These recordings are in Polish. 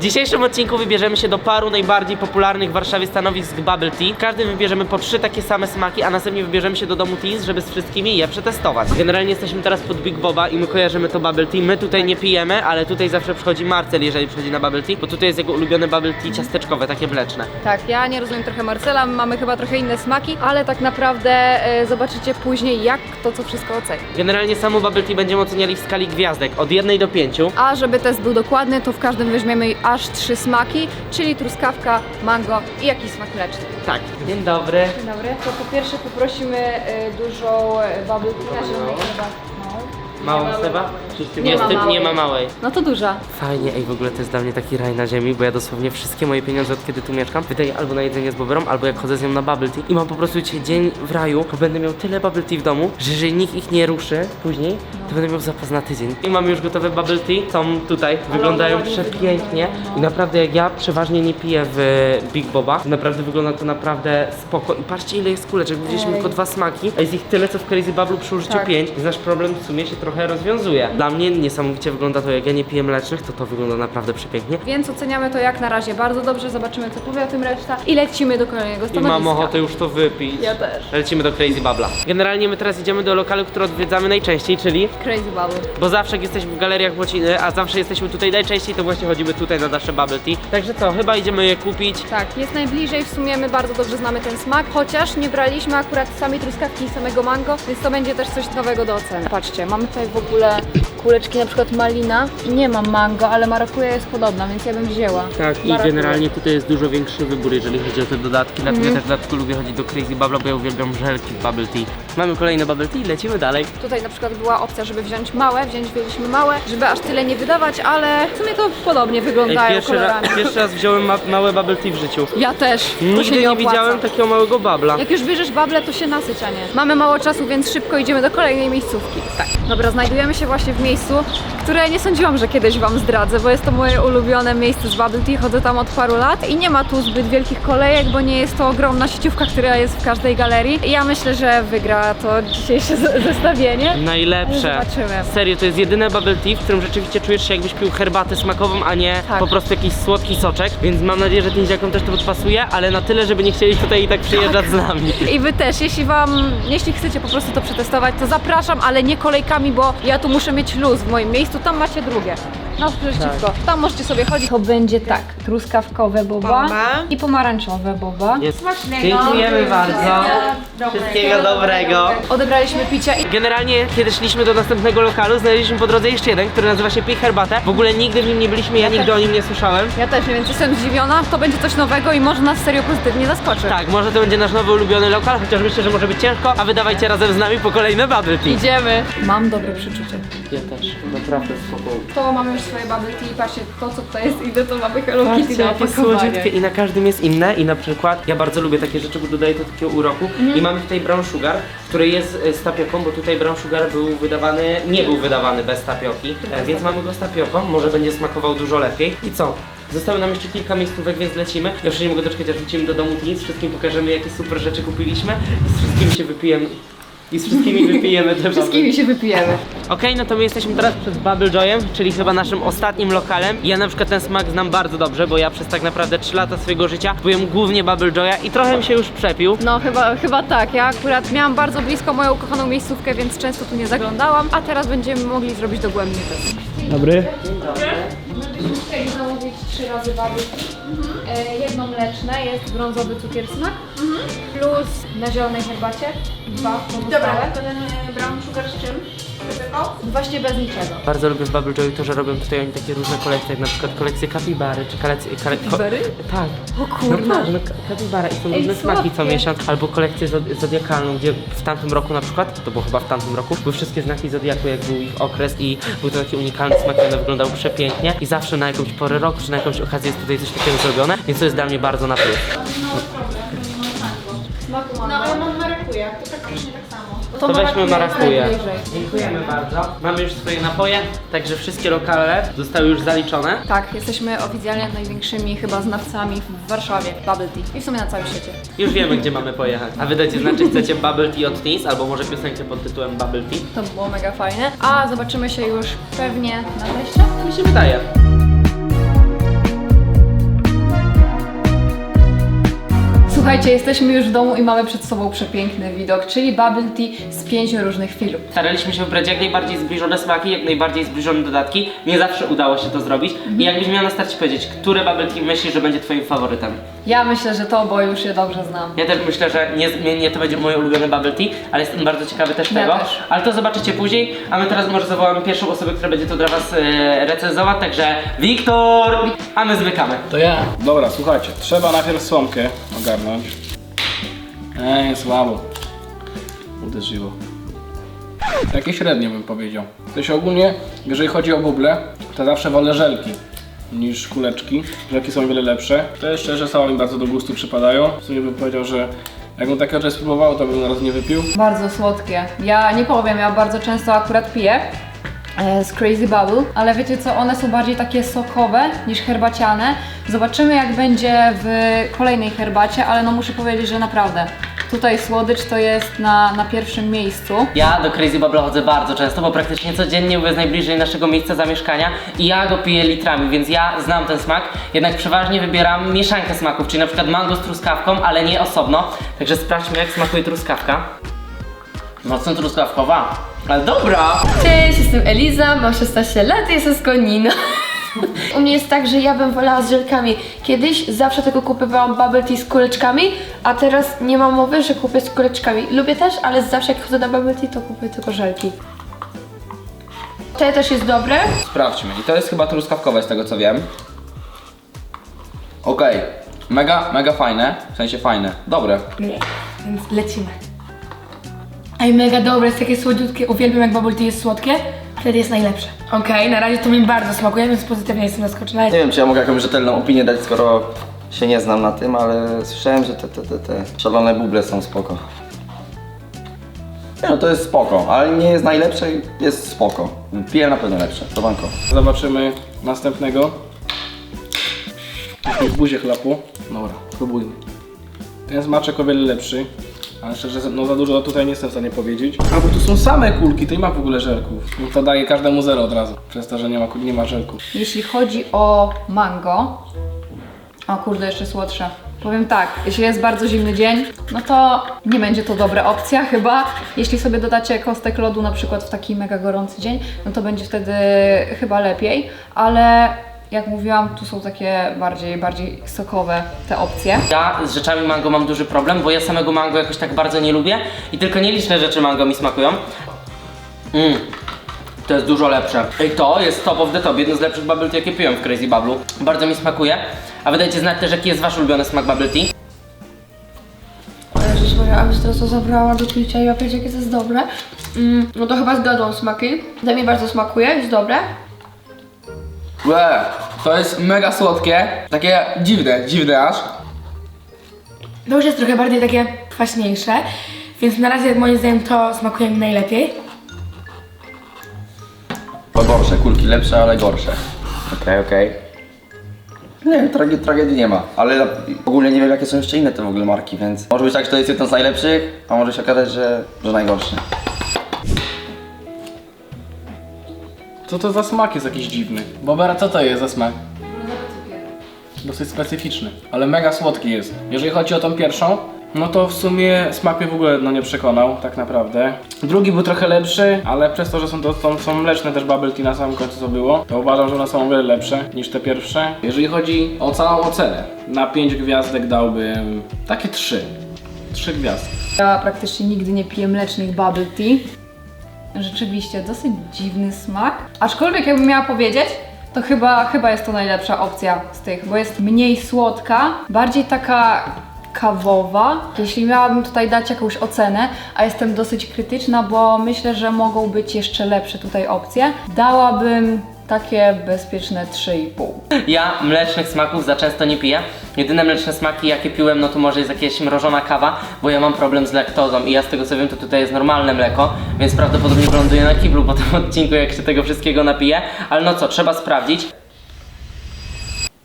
W dzisiejszym odcinku wybierzemy się do paru najbardziej popularnych w Warszawie stanowisk Bubble Tea. W każdym wybierzemy po trzy takie same smaki, a następnie wybierzemy się do domu Teens, żeby z wszystkimi je przetestować. Generalnie jesteśmy teraz pod Big Boba i my kojarzymy to Bubble Tea. My tutaj nie pijemy, ale tutaj zawsze przychodzi Marcel, jeżeli przychodzi na Bubble Tea, bo tutaj jest jego ulubione Bubble Tea ciasteczkowe, takie mleczne. Tak, ja nie rozumiem trochę Marcela, mamy chyba trochę inne smaki, ale tak naprawdę e, zobaczycie później, jak to co wszystko oceni. Generalnie samo Bubble Tea będziemy oceniali w skali gwiazdek od 1 do 5. A żeby test był dokładny, to w każdym weźmiemy aż trzy smaki, czyli truskawka, mango i jakiś smak mleczny. Tak. Dzień dobry. Dzień dobry. To po pierwsze poprosimy e, dużą e, bubble tea zielonej chyba. Małą Seba? Nie ma nie ma małej. No to duża. Fajnie, ej, w ogóle to jest dla mnie taki raj na ziemi, bo ja dosłownie wszystkie moje pieniądze, od kiedy tu mieszkam, wydaję albo na jedzenie z boberą, albo jak chodzę z nią na bubble tea i mam po prostu dzisiaj dzień w raju, bo będę miał tyle bubble tea w domu, że jeżeli nikt ich nie ruszy później, to będę miał zapas na tydzień. I mamy już gotowe bubble tea, są tutaj, wyglądają przepięknie i naprawdę jak ja przeważnie nie piję w Big Boba, naprawdę wygląda to naprawdę spoko i patrzcie ile jest kuleczek, widzieliśmy tylko dwa smaki, a jest ich tyle co w Crazy Bubble przy użyciu Tak. pięć, więc nasz problem w sumie się trochę rozwiązuje. Dla mnie niesamowicie wygląda to, jak ja nie piję mlecznych, to to wygląda naprawdę przepięknie. Więc oceniamy to jak na razie bardzo dobrze, zobaczymy co powie o tym reszta i lecimy do kolejnego I stanowiska. mam ochotę już to wypić. Ja też. Lecimy do Crazy Bubble'a. Generalnie my teraz idziemy do lokalu, który odwiedzamy najczęściej, czyli Crazy Bubble. bo zawsze jak jesteśmy w galeriach Błociny, a zawsze jesteśmy tutaj najczęściej, to właśnie chodzimy tutaj na nasze bubble tea. Także co, chyba idziemy je kupić. Tak, jest najbliżej, w sumie my bardzo dobrze znamy ten smak, chociaż nie braliśmy akurat samej truskawki i samego mango, więc to będzie też coś nowego do oceny. Patrzcie, mamy tutaj w ogóle kuleczki na przykład malina, nie ma mango, ale marakuja jest podobna, więc ja bym wzięła. Tak, i generalnie tutaj jest dużo większy wybór, jeżeli chodzi o te dodatki, dlatego ja też w dodatku lubię chodzić do Crazy Bubble, bo ja uwielbiam żelki w bubble tea. Mamy kolejne bubble tea, lecimy dalej. Tutaj na przykład była opcja, żeby wziąć małe, wziąć wzięliśmy małe, żeby aż tyle nie wydawać, ale w sumie to podobnie wyglądają pierwszy, ra, kolorami. pierwszy raz wziąłem ma małe bubble tea w życiu. Ja też, to się Nigdy nie nie opłaca. widziałem takiego małego babla. Jak już bierzesz bable, to się nasyć, a nie. Mamy mało czasu, więc szybko idziemy do kolejnej miejscówki. Tak. Dobra, znajdujemy się właśnie w miejscu, isso które nie sądziłam, że kiedyś Wam zdradzę, bo jest to moje ulubione miejsce z bubble tea. Chodzę tam od paru lat i nie ma tu zbyt wielkich kolejek, bo nie jest to ogromna sieciówka, która jest w każdej galerii. I ja myślę, że wygra to dzisiejsze zestawienie. Najlepsze. Zobaczymy. Serio, to jest jedyne bubble tea, w którym rzeczywiście czujesz się jakbyś pił herbatę smakową, a nie Tak. po prostu jakiś słodki soczek. Więc mam nadzieję, że tym dzieciakom też to podpasuje, ale na tyle, żeby nie chcieli tutaj i tak przyjeżdżać z nami. I wy też, jeśli wam, jeśli chcecie po prostu to przetestować, to zapraszam, ale nie kolejkami, bo ja tu muszę mieć luz w moim miejscu, tam macie drugie. No przeciwko. Tam możecie sobie chodzić. To będzie tak, truskawkowe boba, Boba. i pomarańczowe boba. Jest. Smacznego. Dziękujemy bardzo. Wszystkiego dobrego. Odebraliśmy picia i Generalnie, kiedy szliśmy do następnego lokalu, znaleźliśmy po drodze jeszcze jeden, który nazywa się Pij Herbatę. W ogóle nigdy w nim nie byliśmy, ja nigdy o nim nie słyszałem. ja też, więc jestem zdziwiona. To będzie coś nowego i może nas serio pozytywnie zaskoczy. Tak, może to będzie nasz nowy ulubiony lokal, chociaż myślę, że może być ciężko, a wydawajcie razem z nami po kolejne bubble tea. Idziemy. Mam dobre przeczucie. Ja też, naprawdę spoko. To mamy już swoje bubble tea. Patrzcie, to co tutaj jest, idę, to mamy Hello Kitty Patrzcie, na jakie opakowanie. słodziutkie i na każdym jest inne i na przykład ja bardzo lubię takie rzeczy, bo dodaje to takiego uroku Mhm. i mamy tutaj brown sugar, który jest e, z tapioką, bo tutaj brown sugar był wydawany, nie był wydawany bez tapioki, e, więc mamy go z tapioką, może będzie smakował dużo lepiej i co? Zostały nam jeszcze kilka miejscówek, więc lecimy. Ja już się nie mogę doczekać, aż wrócimy do domu nic, wszystkim pokażemy jakie super rzeczy kupiliśmy i z wszystkimi się wypijemy. I z wszystkimi wypijemy te Wszystkimi się wypijemy. Okej, no to my jesteśmy teraz przed Bubble Joyem, czyli chyba naszym ostatnim lokalem. Ja na przykład ten smak znam bardzo dobrze, bo ja przez tak naprawdę 3 lata swojego życia byłem głównie Bubble Joya i trochę mi się już przepił. No chyba, chyba tak. Ja akurat miałam bardzo blisko moją ukochaną miejscówkę, więc często tu nie zaglądałam, a teraz będziemy mogli zrobić dogłębnie test. Dobry. Chcieli zamówić trzy razy baby. E, jedno mleczne, jest brązowy cukier smak, plus na zielonej herbacie, dwa pozostałe. Dobra, to ten e, brown sugar z czym? Czego? Właśnie bez niczego. Bardzo lubię w Bubble Joy to, że robią tutaj oni takie różne kolekcje, jak na przykład kolekcje kapibary, czy kolekcje... Kole, ko- Kapibary? tak. O No kurwa. tak, no ka- kapibara i są różne smaki co słodkie. miesiąc, albo kolekcję zod- zodiakalną, gdzie w tamtym roku na przykład, to było chyba w tamtym roku, były wszystkie znaki zodiaku, jak był ich okres i był to taki unikalny smak, i one wyglądały przepięknie i zawsze na jakąś porę roku, czy na jakąś okazję jest tutaj coś takiego zrobione, więc to jest dla mnie bardzo na plus. Smaku No ale to praktycznie tak samo. To weźmy najbliżej. Dziękujemy bardzo. Mamy już swoje napoje, także wszystkie lokale zostały już zaliczone. Tak, jesteśmy oficjalnie największymi chyba znawcami w Warszawie Bubble Tea i w sumie na całym świecie. Już wiemy, gdzie mamy pojechać. A wy dajcie znać, czy chcecie Bubble Tea od Teens, albo może piosenkę pod tytułem Bubble Tea. To by było mega fajne. A zobaczymy się już pewnie na teście. Mi się wydaje. Słuchajcie, jesteśmy już w domu i mamy przed sobą przepiękny widok, czyli bubble tea z pięciu różnych filów. Staraliśmy się wybrać jak najbardziej zbliżone smaki, jak najbardziej zbliżone dodatki. Nie zawsze udało się to zrobić. I jakbyś miał na starcie powiedzieć, które bubble tea myślisz, że będzie twoim faworytem? Ja myślę, że to, bo już je dobrze znam. Ja też myślę, że niezmiennie to będzie moje ulubione bubble tea, ale jestem bardzo ciekawy też Ja tego. też. Ale to zobaczycie później, a my teraz może zawołamy pierwszą osobę, która będzie to dla was e, recenzować, także Wiktor! A my zmykamy. To ja. Dobra, słuchajcie, trzeba najpierw słomkę ogarnąć. Ej, słabo. Uderzyło. Takie średnie bym powiedział. Się ogólnie, jeżeli chodzi o buble, to zawsze wolę żelki niż kuleczki. Żelki są o wiele lepsze. Te szczerze same mi bardzo do gustu przypadają. W sumie bym powiedział, że jakbym takie rzeczy spróbował, to bym na raz nie wypił. Bardzo słodkie. Ja nie powiem, ja bardzo często akurat piję z Crazy Bubble, ale wiecie co, one są bardziej takie sokowe niż herbaciane. Zobaczymy jak będzie w kolejnej herbacie, ale no muszę powiedzieć, że naprawdę tutaj słodycz to jest na, na pierwszym miejscu. Ja do Crazy Bubble chodzę bardzo często, bo praktycznie codziennie jest najbliżej naszego miejsca zamieszkania i ja go piję litrami, więc ja znam ten smak. Jednak przeważnie wybieram mieszankę smaków, czyli na przykład mango z truskawką, ale nie osobno. Także sprawdźmy jak smakuje truskawka. Mocno truskawkowa. Ale dobra! Cześć, jestem Eliza, mam 16 lat i jestem z Konino. U mnie jest tak, że ja bym wolała z żelkami. Kiedyś zawsze tylko kupowałam bubble tea z kuleczkami, a teraz nie mam mowy, że kupię z kuleczkami. Lubię też, ale zawsze jak chodzę na bubble tea, to kupuję tylko żelki. Te też jest dobre. Sprawdźmy. I to jest chyba truskawkowe z tego co wiem. Okej. Mega, mega fajne. W sensie fajne. Dobre. Więc lecimy. Ej, mega dobre, jest takie słodziutkie. Uwielbiam jak bubble tea jest słodkie. Wtedy jest najlepsze. Okej, na razie to mi bardzo smakuje, więc pozytywnie jestem zaskoczona. Nie wiem, czy ja mogę jakąś rzetelną opinię dać, skoro się nie znam na tym, ale słyszałem, że te, te, te, te szalone buble są spoko. Nie no, to jest spoko, ale nie jest najlepsze, jest spoko. Piję na pewno lepsze. To banko. Zobaczymy następnego. W buzie chlapu. Dobra, próbujmy. Ten smaczek o wiele lepszy. Ale szczerze, no za dużo tutaj nie jestem w stanie powiedzieć. A bo tu są same kulki, to nie ma w ogóle żelków. No to daje każdemu zero od razu. Przez to, że nie ma, nie ma żelków. Jeśli chodzi o mango, o kurde, jeszcze słodsze. Powiem tak, jeśli jest bardzo zimny dzień, no to nie będzie to dobra opcja chyba. Jeśli sobie dodacie kostek lodu na przykład w taki mega gorący dzień, no to będzie wtedy chyba lepiej, ale jak mówiłam, tu są takie bardziej, bardziej sokowe te opcje. Ja z rzeczami mango mam duży problem, bo ja samego mango jakoś tak bardzo nie lubię i tylko nieliczne rzeczy mango mi smakują. Mmm, to jest dużo lepsze. Ej, to jest top of the top, jedno z lepszych bubble tea, jakie piłem w Crazy Bubble'u. Bardzo mi smakuje. A wydajcie znać też, jaki jest wasz ulubiony smak bubble tea. Jezus Maria, a już teraz to zabrała do picia i ja jakie to jest dobre. Mm, no to chyba zgadłam smaki. To mi bardzo smakuje, jest dobre. Łe, to jest mega słodkie. Takie dziwne, dziwne aż. To już jest trochę bardziej takie kwaśniejsze, więc na razie moim zdaniem to smakuje mi najlepiej. To gorsze, kulki lepsze, ale gorsze. Okej, okej. Nie, trage- tragedii nie ma, ale ogólnie nie wiem jakie są jeszcze inne te w ogóle marki, więc może być tak, że to jest jedno z najlepszych, a może się okazać, że, że najgorsze. Co to za smak jest jakiś dziwny? Bobera, co to jest za smak? Dosyć specyficzny, ale mega słodki jest. Jeżeli chodzi o tą pierwszą, no to w sumie smak mnie w ogóle no, nie przekonał, tak naprawdę. Drugi był trochę lepszy, ale przez to, że są, to, są, są mleczne też bubble tea na samym końcu co było, to uważam, że one są o wiele lepsze niż te pierwsze. Jeżeli chodzi o całą ocenę, na 5 gwiazdek dałbym takie 3. 3 gwiazdki. Ja praktycznie nigdy nie piję mlecznych bubble tea. Rzeczywiście, dosyć dziwny smak. Aczkolwiek jakbym miała powiedzieć, to chyba, chyba jest to najlepsza opcja z tych, bo jest mniej słodka, bardziej taka kawowa. Jeśli miałabym tutaj dać jakąś ocenę, a jestem dosyć krytyczna, bo myślę, że mogą być jeszcze lepsze tutaj opcje, dałabym takie bezpieczne 3,5. Ja mlecznych smaków za często nie piję. Jedyne mleczne smaki jakie piłem, no to może jest jakaś mrożona kawa, bo ja mam problem z laktozą i ja z tego co wiem, to tutaj jest normalne mleko, więc prawdopodobnie wyląduję na kiblu po tym odcinku, jak się tego wszystkiego napiję. Ale no co, trzeba sprawdzić.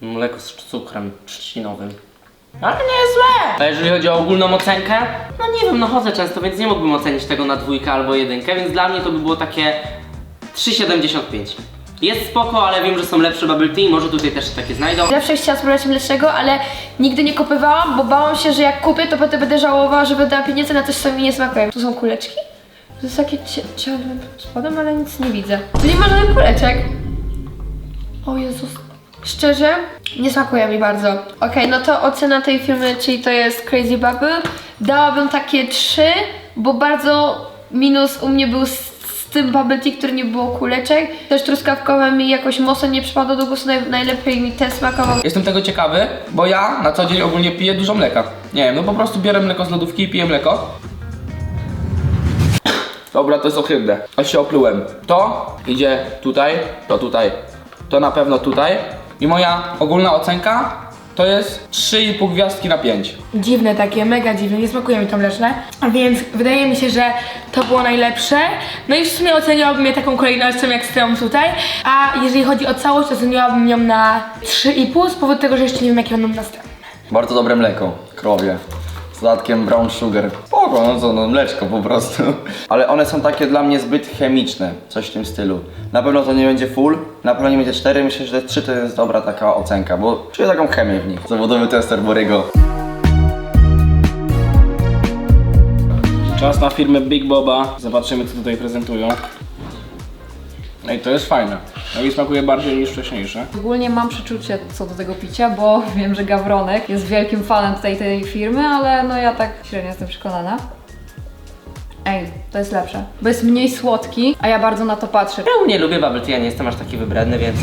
Mleko z cukrem trzcinowym. Ale nie jest złe! A jeżeli chodzi o ogólną ocenkę, no nie wiem, no chodzę często, więc nie mógłbym ocenić tego na dwójkę albo jedynkę, więc dla mnie to by było takie 3,75. Jest spoko, ale wiem, że są lepsze bubble tea, może tutaj też się takie znajdą. Zawsze chciałam spróbować mlecznego, ale nigdy nie kupowałam, bo bałam się, że jak kupię, to potem będę żałowała, że wydałam pieniądze na coś, co mi nie smakuje. Tu są kuleczki? To jest takie cie- ciemne pod spodem, ale nic nie widzę. Tu nie ma żadnych kuleczek. O Jezus. Szczerze, nie smakuje mi bardzo. Okej, no to ocena tej filmy, czyli to jest Crazy Bubble, dałabym takie 3, bo bardzo minus u mnie był tym bubble tea, który nie było kuleczek. Też truskawkowe mi jakoś mocno nie przypadło do gustu, naj, najlepiej mi ten smakował. Jestem tego ciekawy, bo ja na co dzień ogólnie piję dużo mleka. Nie wiem, no po prostu biorę mleko z lodówki i piję mleko. Dobra, to jest ohydne. Aż się oplułem. To idzie tutaj, to tutaj, to na pewno tutaj. I moja ogólna ocenka to jest 3,5 gwiazdki na 5. Dziwne takie, mega dziwne, nie smakuje mi to mleczne, więc wydaje mi się, że to było najlepsze. No i w sumie oceniałabym je taką kolejnością jak stoją tutaj, a jeżeli chodzi o całość, to oceniałabym ją na 3,5 z powodu tego, że jeszcze nie wiem jakie będą następne. Bardzo dobre mleko, krowie. Z dodatkiem brown sugar. Spoko, no co, no mleczko po prostu. Ale one są takie dla mnie zbyt chemiczne, coś w tym stylu. Na pewno to nie będzie full, na pewno nie będzie 4, myślę, że 3 to jest dobra taka ocenka, bo czuję taką chemię w nich. Zawodowy tester Borygo. Czas na firmę Big Boba. Zobaczymy co tutaj prezentują. Ej, to jest fajne. No i smakuje bardziej niż wcześniejsze. Ogólnie mam przeczucie co do tego picia, bo wiem, że Gawronek jest wielkim fanem tutaj tej firmy, ale no ja tak średnio jestem przekonana. Ej, to jest lepsze, bo jest mniej słodki, a ja bardzo na to patrzę. Ja nie lubię bubble tea, ja nie jestem aż taki wybredny, więc...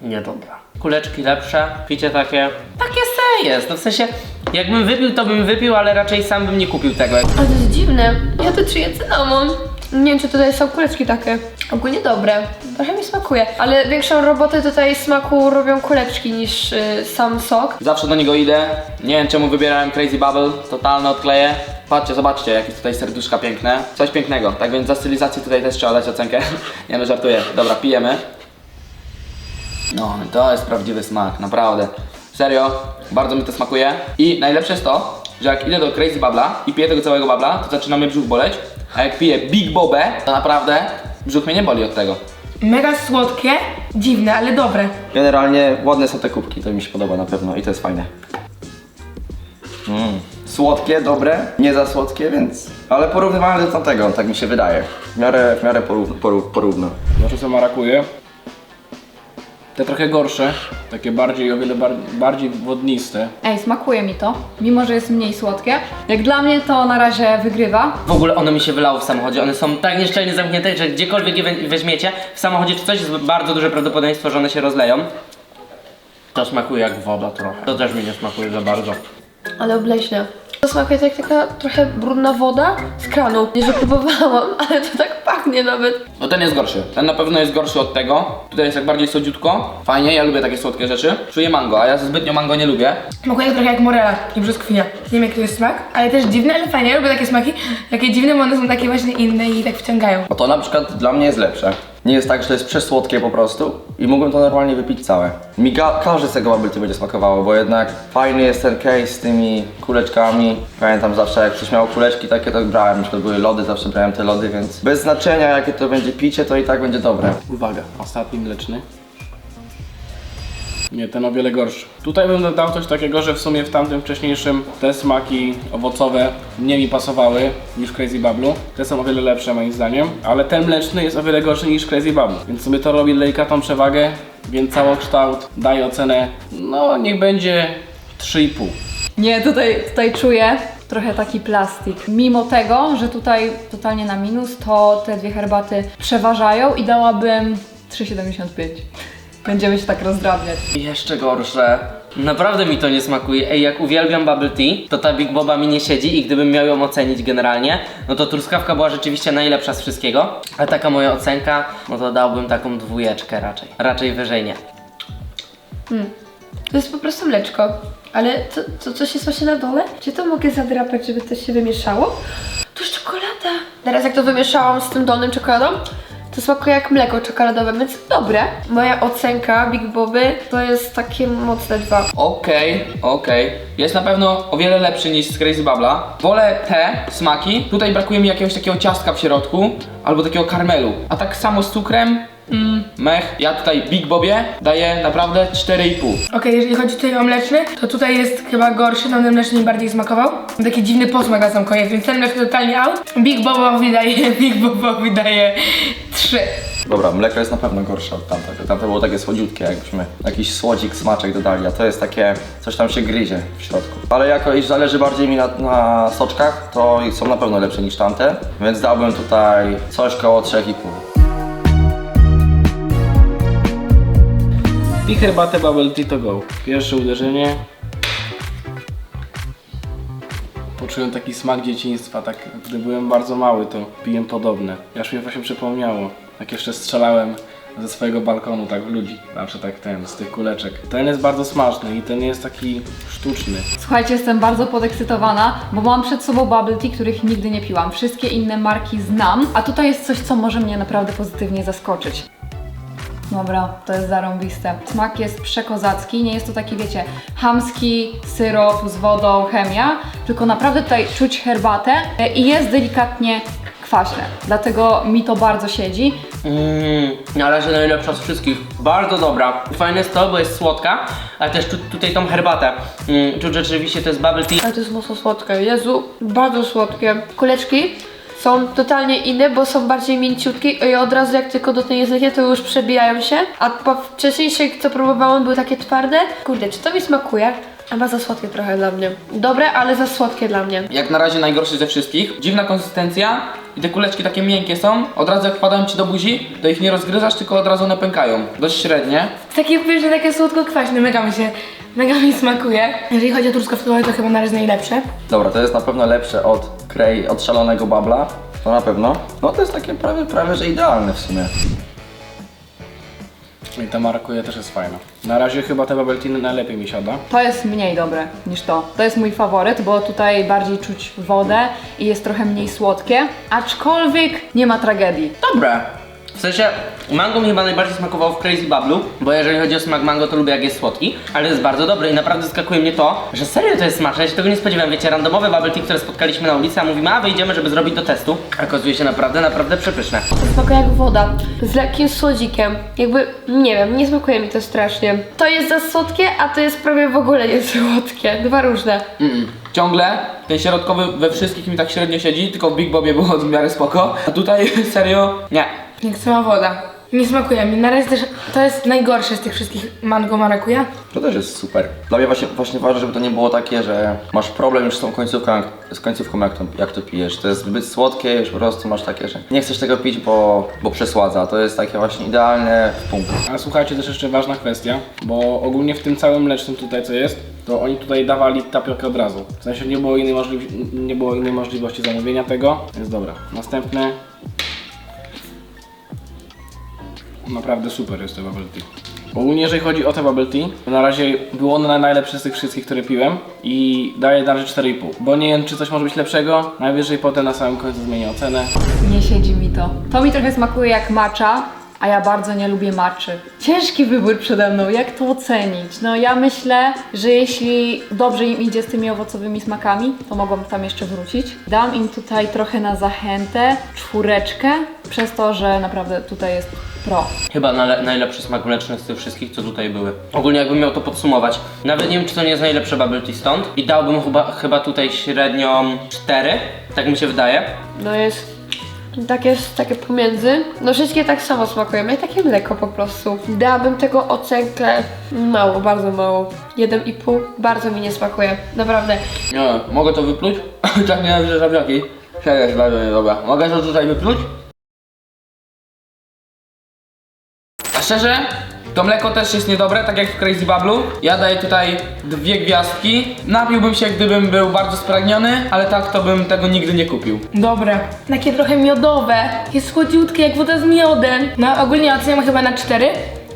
Nie dobra. Kuleczki lepsze, picie takie... Takie se jest, no w sensie... Jakbym wypił, to bym wypił, ale raczej sam bym nie kupił tego. Ale to jest dziwne. Ja to czuję cynamon. Nie wiem, czy tutaj są kuleczki takie. Ogólnie dobre. Trochę mi smakuje. Ale większą robotę tutaj smaku robią kuleczki niż y, sam sok. Zawsze do niego idę. Nie wiem czemu wybierałem Crazy Bubble. Totalne odkleję. Patrzcie, zobaczcie, jakie tutaj serduszka piękne. Coś pięknego. Tak więc za stylizację tutaj też trzeba dać ocenkę. Nie no, żartuję. Dobra, pijemy. No, to jest prawdziwy smak, naprawdę. Serio, bardzo mi to smakuje. I najlepsze jest to, że jak idę do Crazy Bubble'a i piję tego całego bubla, to zaczyna mnie brzuch boleć. A jak piję Big Bobę, to naprawdę brzuch mnie nie boli od tego. Mega słodkie, dziwne, ale dobre. Generalnie ładne są te kubki, to mi się podoba na pewno i to jest fajne. Mm. Słodkie, dobre, nie za słodkie, więc... Ale porównywalne do tamtego, tak mi się wydaje. W miarę, w miarę porów, porówno. Znaczy co marakuje. Te trochę gorsze, takie bardziej, o wiele bar bardziej wodniste. Ej, smakuje mi to, mimo że jest mniej słodkie. Jak dla mnie to na razie wygrywa. W ogóle ono mi się wylało w samochodzie. One są tak nieszczelnie zamknięte, że gdziekolwiek je we- weźmiecie w samochodzie czy coś, jest bardzo duże prawdopodobieństwo, że one się rozleją. To smakuje jak woda trochę. To też mi nie smakuje za bardzo. Ale obleśne. To smakuje tak jak taka trochę brudna woda z kranu. Nie, że próbowałam, ale to tak pachnie nawet. No ten jest gorszy. Ten na pewno jest gorszy od tego. Tutaj jest jak bardziej słodziutko. Fajnie, ja lubię takie słodkie rzeczy. Czuję mango, a ja zbytnio mango nie lubię. Smakuje trochę jak morela i brzoskwinia. Nie wiem jaki to jest smak, ale też dziwne, ale fajnie. Ja lubię takie smaki, takie dziwne, bo one są takie właśnie inne i tak wciągają. Bo to na przykład dla mnie jest lepsze. Nie jest tak, że to jest przesłodkie po prostu i mógłbym to normalnie wypić całe. Mi ga- każdy z tego bubble tea będzie smakowało, bo jednak fajny jest ten case z tymi kuleczkami. Pamiętam zawsze jak coś miało kuleczki takie, to brałem, na przykład były lody, zawsze brałem te lody, więc bez znaczenia jakie to będzie picie, to i tak będzie dobre. Uwaga, ostatni mleczny. Nie, ten o wiele gorszy. Tutaj bym dodał coś takiego, że w sumie w tamtym wcześniejszym te smaki owocowe nie mi pasowały niż Crazy Bubble'u. Te są o wiele lepsze moim zdaniem, ale ten mleczny jest o wiele gorszy niż Crazy Bubble. Więc sobie to robi delikatną przewagę, więc całokształt daje ocenę, no niech będzie 3,5. Nie, tutaj, tutaj czuję trochę taki plastik. Mimo tego, że tutaj totalnie na minus, to te dwie herbaty przeważają i dałabym 3,75. Będziemy się tak rozdrabniać. Jeszcze gorsze. Naprawdę mi to nie smakuje. Ej, jak uwielbiam bubble tea, to ta Big Boba mi nie siedzi i gdybym miał ją ocenić generalnie, no to truskawka była rzeczywiście najlepsza z wszystkiego. A taka moja ocenka, no to dałbym taką dwójeczkę raczej. Raczej wyżej nie. To jest po prostu mleczko. Ale to, to coś jest właśnie na dole? Czy to mogę zadrapać, żeby to się wymieszało? To jest czekolada. Teraz jak to wymieszałam z tym dolnym czekoladą, to smakuje jak mleko czekoladowe, więc dobre. Moja ocenka Big Boby to jest takie mocne dwa. Okej, okej. Jest na pewno o wiele lepszy niż z Crazy Bubble'a. Wolę te smaki. Tutaj brakuje mi jakiegoś takiego ciastka w środku, albo takiego karmelu. A tak samo z cukrem mm, mech. Ja tutaj Big Bobie daję naprawdę 4,5. Okej, jeżeli chodzi tutaj o mleczny, to tutaj jest chyba gorszy, tamten mleczny mi bardziej smakował. Taki dziwny posmak na sam koniec, więc ten mleczny totalnie out. Big Bobowi daje, Big Bobowi daje 3. Dobra, mleko jest na pewno gorsze od tamtego. Tamte było takie słodziutkie, jakbyśmy jakiś słodzik, smaczek dodali, a to jest takie, coś tam się gryzie w środku. Ale jako iż zależy bardziej mi na, na soczkach, to są na pewno lepsze niż tamte, więc dałbym tutaj coś koło 3,5. I herbatę Bubble Tea to go. Pierwsze uderzenie. Poczułem taki smak dzieciństwa, tak gdy byłem bardzo mały to piłem podobne. Aż mi właśnie przypomniało, jak jeszcze strzelałem ze swojego balkonu, tak w ludzi, znaczy tak ten, z tych kuleczek. Ten jest bardzo smaczny i ten jest taki sztuczny. Słuchajcie, jestem bardzo podekscytowana, bo mam przed sobą bubble tea, których nigdy nie piłam. Wszystkie inne marki znam, a tutaj jest coś, co może mnie naprawdę pozytywnie zaskoczyć. Dobra, to jest zarąbiste. Smak jest przekozacki, nie jest to taki, wiecie, hamski syrop z wodą, chemia, tylko naprawdę tutaj czuć herbatę i jest delikatnie kwaśne, dlatego mi to bardzo siedzi. Mmm, na razie najlepsza z wszystkich. Bardzo dobra. Fajne jest to, bo jest słodka, ale też czuć tutaj tą herbatę. Mm, czuć rzeczywiście to jest bubble tea. Ale to jest mocno słodkie. Jezu, bardzo słodkie. Kuleczki są totalnie inne, bo są bardziej mięciutkie i od razu jak tylko do tej jedzenie, to już przebijają się. A po wcześniejszych, co próbowałam, były takie twarde. Kurde, czy to mi smakuje? Chyba za słodkie trochę dla mnie. Dobre, ale za słodkie dla mnie. Jak na razie najgorszy ze wszystkich. Dziwna konsystencja i te kuleczki takie miękkie są. Od razu jak wpadają ci do buzi, to ich nie rozgryzasz, tylko od razu one pękają. Dość średnie. Takie pyszne, takie słodko-kwaśne, mega mi się, mega mi smakuje. Jeżeli chodzi o truskawkowe, to chyba na razie najlepsze. Dobra, to jest na pewno lepsze od Od szalonego babla. To na pewno. No to jest takie prawie, prawie, że idealne w sumie. I ta marakuja też jest fajna. Na razie chyba te bubble tea najlepiej mi siada. To jest mniej dobre niż to. To jest mój faworyt, bo tutaj bardziej czuć wodę i jest trochę mniej słodkie, aczkolwiek nie ma tragedii. Dobre. W sensie, mango mi chyba najbardziej smakowało w Crazy Bubblu, bo jeżeli chodzi o smak mango, to lubię jak jest słodki, ale jest bardzo dobry i naprawdę zaskakuje mnie to, że serio to jest smaczne, ja się tego nie spodziewałem, wiecie, randomowe bubble tea, które spotkaliśmy na ulicy, a mówimy, a wyjdziemy, żeby zrobić do testu, a okazuje się naprawdę, naprawdę przepyszne. To smakuje jak woda, z lekkim słodzikiem. Jakby, nie wiem, nie smakuje mi to strasznie. To jest za słodkie, a to jest prawie w ogóle nie słodkie. Dwa różne. Mm-mm. Ciągle ten środkowy we wszystkich mi tak średnio siedzi, tylko w Big Bobie było w miarę spoko. A tutaj serio nie. Jak sama woda. Nie smakuje mi. Na razie też to jest najgorsze z tych wszystkich mango marakuja. To też jest super. Dla mnie właśnie, właśnie ważne, żeby to nie było takie, że masz problem już z tą końcówką, jak- z końcówką jak to, jak to pijesz. To jest zbyt słodkie, już po prostu masz takie, że nie chcesz tego pić, bo, bo przesładza. To jest takie właśnie idealne w punkt. A słuchajcie, też jeszcze ważna kwestia, bo ogólnie w tym całym mlecznym tutaj co jest, to oni tutaj dawali tapiokę od razu. W sensie nie było innej, możli- nie było innej możliwości zamówienia tego, więc dobra. Następne. Naprawdę super jest to bubble tea. Ogólnie jeżeli chodzi o te bubble tea, to na razie było ono najlepsze z tych wszystkich, które piłem i daję na razie 4,5. Bo nie wiem czy coś może być lepszego, najwyżej potem na samym końcu zmienię ocenę. Nie siedzi mi to. To mi trochę smakuje jak matcha, a ja bardzo nie lubię matchy. Ciężki wybór przede mną, jak to ocenić? No ja myślę, że jeśli dobrze im idzie z tymi owocowymi smakami, to mogą tam jeszcze wrócić. Dam im tutaj trochę na zachętę czwóreczkę, przez to, że naprawdę tutaj jest pro. Chyba nale- najlepszy smak mleczny z tych wszystkich, co tutaj były. Ogólnie jakbym miał to podsumować, nawet nie wiem, czy to nie jest najlepsze bubble tea stąd i dałbym chyba, chyba tutaj średnią 4, tak mi się wydaje. No jest takie, takie pomiędzy. No wszystkie tak samo smakują, jak takie mleko po prostu. Dałabym tego ocenkę mało, bardzo mało. 1,5. Bardzo mi nie smakuje, naprawdę. Nie, mogę to wypluć? tak nie wiem, że żabiaki. Serio jest bardzo niedobra. Mogę to tutaj wypluć? Szczerze, to mleko też jest niedobre, tak jak w Crazy Bubblu. Ja daję tutaj dwie gwiazdki. Napiłbym się, gdybym był bardzo spragniony, ale tak to bym tego nigdy nie kupił. Dobre. Takie trochę miodowe. Jest słodziutkie, jak woda z miodem. No ogólnie oceniam chyba na 4.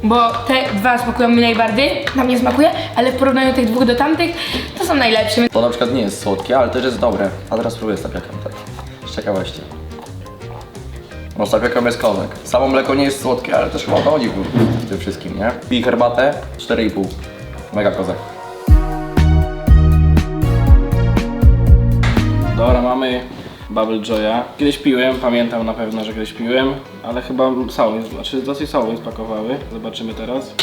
Bo te dwa smakują mi najbardziej, nam nie smakuje, ale w porównaniu tych dwóch do tamtych, to są najlepsze. To na przykład nie jest słodkie, ale też jest dobre. A teraz spróbuję z tapiakiem, tak. Z ciekawości. Bo z tapiakiem jest kozak. Samo mleko nie jest słodkie, ale też chyba o to chodzi w tym wszystkim, nie? Pij herbatę, 4,5. Mega kozak. Dobra, mamy Bubble Joya. Kiedyś piłem, pamiętam na pewno, że kiedyś piłem, ale chyba sałą, mi- znaczy dosyć sałą mi spakowały. Zobaczymy teraz.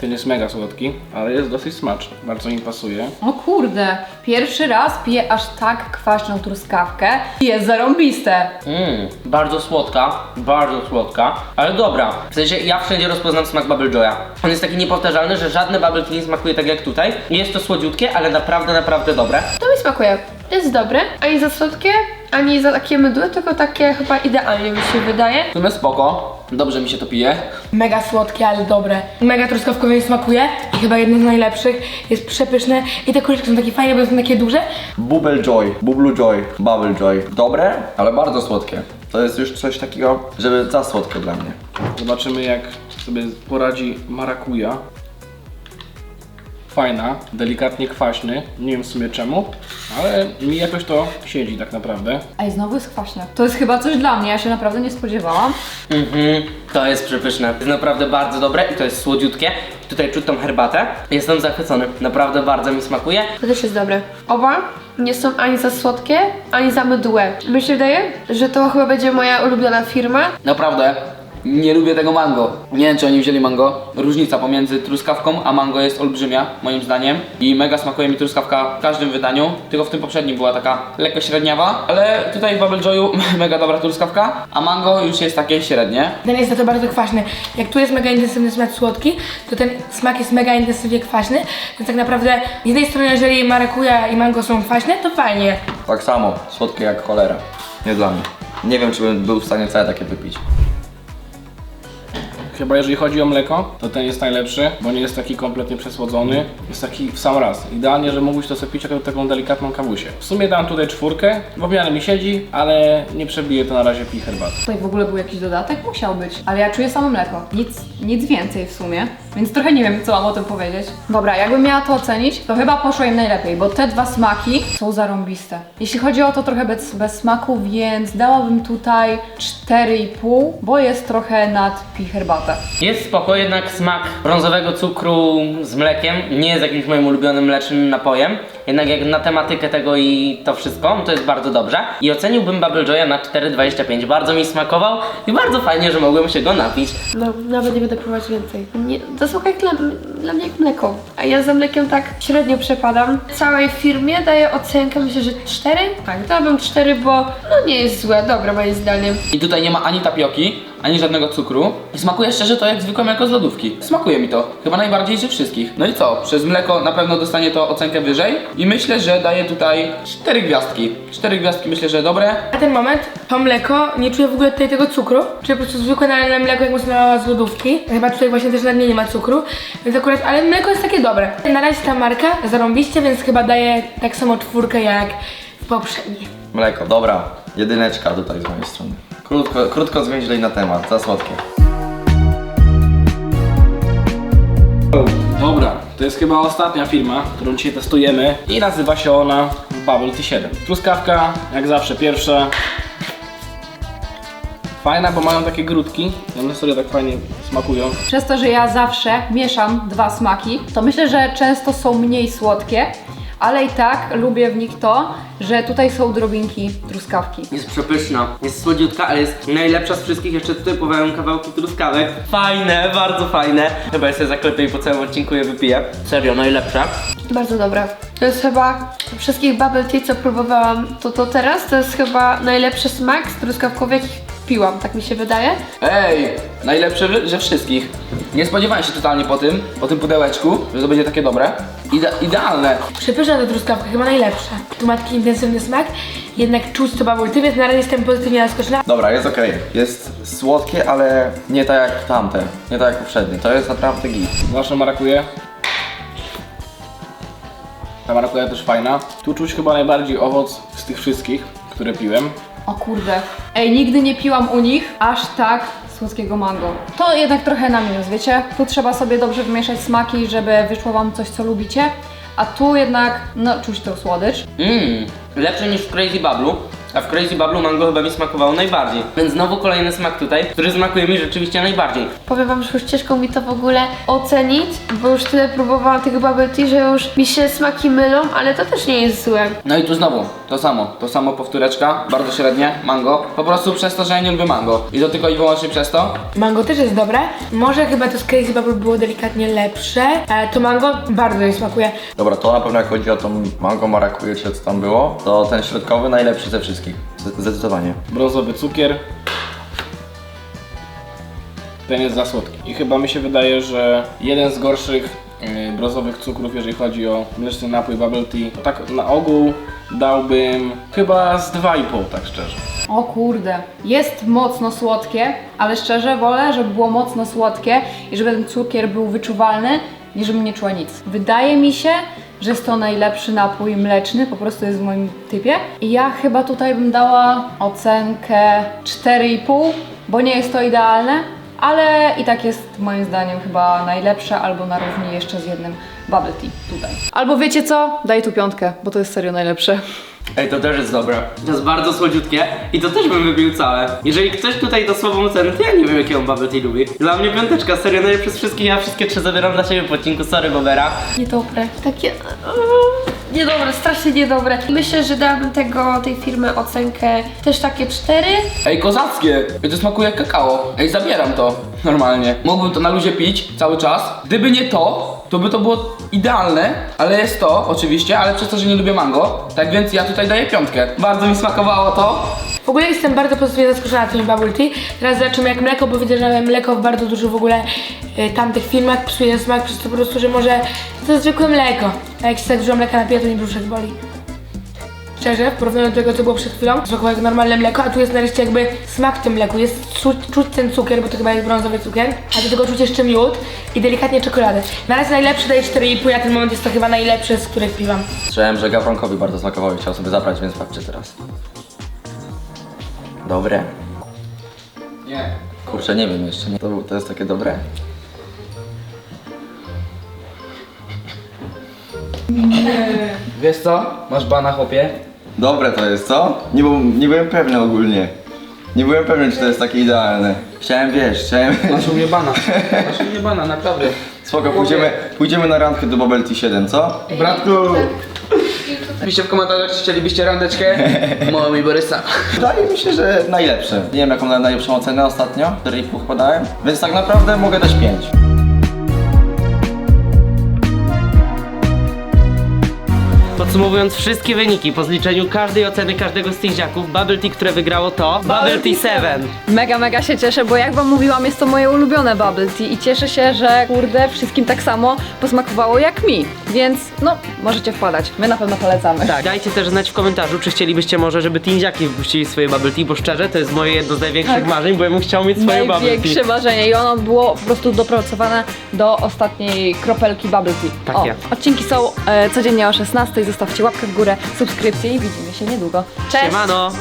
Ten jest mega słodki, ale jest dosyć smaczny. Bardzo mi pasuje. O kurde, pierwszy raz piję aż tak kwaśną truskawkę. Jest zarąbiste. Mmm, bardzo słodka, bardzo słodka, ale dobra. W sensie ja wszędzie rozpoznam smak Bubble Joya. On jest taki niepowtarzalny, że żadne bubble tea nie smakuje tak jak tutaj. Jest to słodziutkie, ale naprawdę, naprawdę dobre. To mi smakuje. Jest dobre, ani za słodkie, ani za takie mydłe, tylko takie chyba idealnie mi się wydaje. W sumie spoko, dobrze mi się to pije. Mega słodkie, ale dobre. Mega truskawkowe mi smakuje i chyba jedno z najlepszych. Jest przepyszne i te kuleczki są takie fajne, bo są takie duże. Bubble Joy, Bubble Joy, Bubble Joy. Dobre, ale bardzo słodkie. To jest już coś takiego, żeby za słodkie dla mnie. Zobaczymy jak sobie poradzi marakuja. Fajna, delikatnie kwaśny, nie wiem w sumie czemu, ale mi jakoś to siedzi tak naprawdę. Ej, znowu jest kwaśne. To jest chyba coś dla mnie, ja się naprawdę nie spodziewałam. Mhm, to jest przepyszne. Jest naprawdę bardzo dobre i to jest słodziutkie. Tutaj czuć tą herbatę. Jestem zachwycony. Naprawdę bardzo mi smakuje. To też jest dobre. Oba nie są ani za słodkie, ani za mydłe. Mi się wydaje, że to chyba będzie moja ulubiona firma. Naprawdę, nie lubię tego mango. Nie wiem, czy oni wzięli mango. Różnica pomiędzy truskawką a mango jest olbrzymia, moim zdaniem. I mega smakuje mi truskawka w każdym wydaniu. Tylko w tym poprzednim była taka lekko średniawa. Ale tutaj w Bubble Joyu mega dobra truskawka, a mango już jest takie średnie. Ten jest za to bardzo kwaśny. Jak tu jest mega intensywny smak słodki, to ten smak jest mega intensywnie kwaśny. Więc tak naprawdę z jednej strony, jeżeli marakuja i mango są kwaśne, to fajnie. Tak samo, słodkie jak cholera. Nie dla mnie. Nie wiem, czy bym był w stanie całe takie wypić. Chyba jeżeli chodzi o mleko, to ten jest najlepszy, bo nie jest taki kompletnie przesłodzony. Jest taki w sam raz. Idealnie, że mógłbyś to sobie pić jako taką delikatną kawusię. W sumie dam tutaj czwórkę, bo w miarę mi siedzi, ale nie przebije to na razie pij herbaty. Tutaj w ogóle był jakiś dodatek? Musiał być. Ale ja czuję samo mleko. Nic, nic więcej w sumie. Więc trochę nie wiem, co mam o tym powiedzieć. Dobra, jakbym miała to ocenić, to chyba poszło im najlepiej, bo te dwa smaki są zarąbiste. Jeśli chodzi o to trochę bez, bez smaku, więc dałabym tutaj 4,5, bo jest trochę nad pi Jest spoko, jednak smak brązowego cukru z mlekiem nie jest jakimś moim ulubionym mlecznym napojem. Jednak jak na tematykę tego i to wszystko, to jest bardzo dobrze. I oceniłbym Bubble Joya na 4,25. Bardzo mi smakował i bardzo fajnie, że mogłem się go napić. No, nawet nie będę próbować więcej. Nie, to smakuje dla, dla mnie jak mleko. A ja za mlekiem tak średnio przepadam. Całej firmie daję ocenkę, myślę, że 4? Tak, dałabym 4, bo no nie jest złe, dobre moim zdaniem. I tutaj nie ma ani tapioki, ani żadnego cukru. I smakuje szczerze to jak zwykłe mleko z lodówki. Smakuje mi to. Chyba najbardziej ze wszystkich. No i co? Przez mleko na pewno dostanie to ocenkę wyżej. I myślę, że daję tutaj 4 gwiazdki. 4 gwiazdki myślę, że dobre. Na ten moment to mleko, nie czuję w ogóle tutaj tego cukru. Czuję po prostu zwykłe nalane mleko, jak można z lodówki. Chyba tutaj właśnie też na dnie nie ma cukru, więc akurat, ale mleko jest takie dobre. Na razie ta marka zarąbiście, więc chyba daję tak samo czwórkę jak w poprzedniej. Mleko, dobra. Jedyneczka tutaj z mojej strony. Krótko, krótko zwięźlej na temat, za słodkie. Dobra, to jest chyba ostatnia firma, którą dzisiaj testujemy. I nazywa się ona Bubble T7. Truskawka, jak zawsze pierwsza. Fajna, bo mają takie grudki. One sobie tak fajnie smakują. Przez to, że ja zawsze mieszam dwa smaki, to myślę, że często są mniej słodkie, ale i tak lubię w nich to, że tutaj są drobinki truskawki. Jest przepyszna, jest słodziutka, ale jest najlepsza z wszystkich. Jeszcze tutaj pływają kawałki truskawek. Fajne, bardzo fajne. Chyba jeszcze zaklepię i po całym odcinku je wypiję. Serio, najlepsza. Bardzo dobre. To jest chyba wszystkich bubble tea, co próbowałam, to to teraz, to jest chyba najlepszy smak z truskawkowy, jakich piłam, tak mi się wydaje. Ej, najlepsze wy- ze wszystkich. Nie spodziewałem się totalnie po tym, po tym pudełeczku, że to będzie takie dobre. Ide idealne. Przepyszna ta truskawka, chyba najlepsza. Tu ma taki intensywny smak, jednak czuć to bubble tea, więc na razie jestem pozytywnie zaskoczona. Dobra, jest okej. Jest słodkie, ale nie tak jak tamte. Nie tak jak poprzednie. To jest naprawdę git. Zawsze marakuje. Ta marakuja też fajna. Tu czuć chyba najbardziej owoc z tych wszystkich, które piłem. O kurde. Ej, nigdy nie piłam u nich aż tak słodkiego mango. To jednak trochę na minus, wiecie? Tu trzeba sobie dobrze wymieszać smaki, żeby wyszło wam coś, co lubicie. A tu jednak, no, czuć tą słodycz. Mmm, lepsze niż w Crazy Bubblu. A w Crazy Bubblu mango chyba mi smakowało najbardziej. Więc znowu kolejny smak tutaj, który smakuje mi rzeczywiście najbardziej. Powiem wam, że już ciężko mi to w ogóle ocenić, bo już tyle próbowałam tych bubble tea, że już mi się smaki mylą, ale to też nie jest złe. No i tu znowu to samo, to samo powtóreczka, bardzo średnie, mango. Po prostu przez to, że ja nie lubię mango. I to tylko i wyłącznie przez to. Mango też jest dobre. Może chyba to z Crazy Bubble było delikatnie lepsze. E, to mango bardzo mi smakuje. Dobra, to na pewno jak chodzi o tą mango marakuję, czy co tam było, to ten środkowy najlepszy ze wszystkich. Zdecydowanie. Brązowy cukier. Ten jest za słodki. I chyba mi się wydaje, że jeden z gorszych yy, brązowych cukrów, jeżeli chodzi o mleczny napój bubble tea, to tak na ogół dałbym chyba z 2,5, tak szczerze. O kurde, jest mocno słodkie, ale szczerze wolę, żeby było mocno słodkie i żeby ten cukier był wyczuwalny, niż żebym nie czuła nic. Wydaje mi się, że jest to najlepszy napój mleczny, po prostu jest w moim typie. I ja chyba tutaj bym dała ocenkę 4,5, bo nie jest to idealne, ale i tak jest moim zdaniem chyba najlepsze, albo na równi jeszcze z jednym bubble tea tutaj. Albo wiecie co? Daj tu piątkę, bo to jest serio najlepsze. Ej, to też jest dobre. To jest bardzo słodziutkie i to też bym wybił całe. Jeżeli ktoś tutaj da słabą cenę, to ja nie wiem jakie on bubble tea lubi. Dla mnie piąteczka, serio najlepsze z wszystkich, ja wszystkie trzy zabieram dla siebie po odcinku, sorry Bobera. Niedobre. Takie... Niedobre, strasznie niedobre. Myślę, że dałabym tego, tej firmy ocenkę też takie 4. Ej, kozackie! To smakuje jak kakao. Ej, zabieram to. Normalnie. Mógłbym to na luzie pić cały czas. Gdyby nie to, to by to było idealne, ale jest to oczywiście, ale przez to, że nie lubię mango, tak więc ja tutaj daję piątkę. Bardzo mi smakowało to. W ogóle jestem bardzo pozytywnie zaskoczona tym bubble tea. Teraz zobaczymy jak mleko, bo widzę, że mleko w bardzo dużo w ogóle tamtych firmach psuje smak przez to po prostu, że może to jest zwykłe mleko. A jak się tak dużo mleka napije, to mi brzuszek boli. Szczerze, w porównaniu do tego, co było przed chwilą, smakowało jak normalne mleko, a tu jest nareszcie jakby smak w tym mleku. Jest czuć, czuć ten cukier, bo to chyba jest brązowy cukier, a do tego czuć jeszcze miód i delikatnie czekoladę. Na razie najlepszy daje 4,5, a ten moment jest to chyba najlepszy, z których piwam. Słyszałem, że Gawronkowi bardzo smakowało i chciał sobie zabrać, więc patrzcie teraz. Dobre. Nie. Kurczę, nie wiem jeszcze. Nie. To, to jest takie dobre? Wiesz co? Masz bana, chłopie? Dobre to jest, co? Nie, byłem- nie byłem pewny ogólnie. Nie byłem pewny, czy to jest takie idealne. Chciałem, wiesz, chciałem... Masz u mnie bana. Masz u mnie bana, naprawdę. Spoko, pójdziemy, pójdziemy na randkę do Bubble Tea 7, co? Bratku! Piszcie w komentarzach, czy chcielibyście randeczkę. Moją i Borysa. Wydaje mi się, że najlepsze. Nie wiem, jaką najlepszą ocenę ostatnio. 4,5 chyba dałem. Więc tak naprawdę mogę dać 5. Podsumowując wszystkie wyniki po zliczeniu każdej oceny każdego z tych dziaków, Bubble Tea, które wygrało to Bubble Tea 7. Mega, mega się cieszę, bo jak wam mówiłam, jest to moje ulubione bubble tea i cieszę się, że kurde, wszystkim tak samo posmakowało jak mi. Więc no, możecie wpadać. My na pewno polecamy. Tak, dajcie też znać w komentarzu, czy chcielibyście może, żeby Tindziaki wypuścili swoje Bubble Tea, bo szczerze, to jest moje jedno z największych Tak. marzeń, bo ja bym chciał mieć swoje Bubble Największe Tea. marzenie i ono było po prostu dopracowane do ostatniej kropelki bubble tea. Takie. O, odcinki są e, codziennie o 16, zostawcie łapkę w górę, subskrypcję i widzimy się niedługo. Cześć! Siemano!